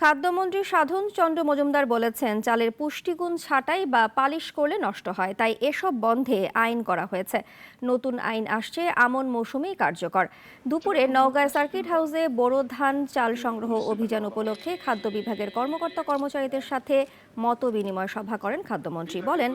খাদ্যমন্ত্রী সাধন চন্দ্র মজুমদার বলেছেন, চালের পুষ্টিগুণ ছাঁটাই বা পালিশ করলে নষ্ট হয়, তাই এসব বন্ধে আইন করা হয়েছে। নতুন আইন আসছে, আমন মৌসুমেই কার্যকর। দুপুরে নওগাঁ সার্কিট হাউসে বোরো ধান চাল সংগ্রহ অভিযান উপলক্ষে খাদ্য বিভাগের কর্মকর্তা কর্মচারীদের সাথে মত বিনিময় সভা করেন খাদ্যমন্ত্রী। বলেন,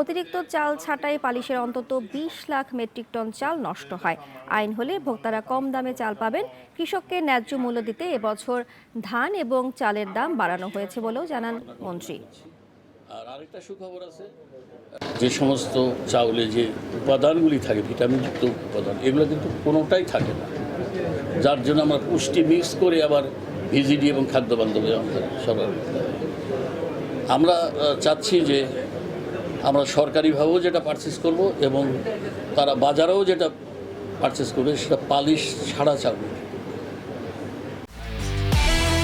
অতিরিক্ত চাল ছাঁটাই পালিশের অন্তত বিশ লাখ মেট্রিক টন চাল নষ্ট হয়। আইন হলে ভোক্তারা কম দামে চাল পাবেন। কৃষককে ন্যায্য মূল্য দিতে এবছর ধান এবং চালের দাম বাড়ানো হয়েছে বলেও জানান মন্ত্রী। আর আরেকটা সুখবর আছে, যে সমস্ত চাউলে যে উপাদানগুলি থাকে, ভিটামিনযুক্ত উপাদান, এগুলো কিন্তু কোনোটাই থাকে না। যার জন্য আমরা পুষ্টি মিক্স করে আবার ভিজিডি এবং খাদ্য বান্ধবী সরবরাহ আমরা চাচ্ছি যে আমরা সরকারিভাবেও যেটা পারচেস করব এবং তারা বাজারেও যেটা পারচেস করবে, সেটা পালিশ ছাড়া চাউল।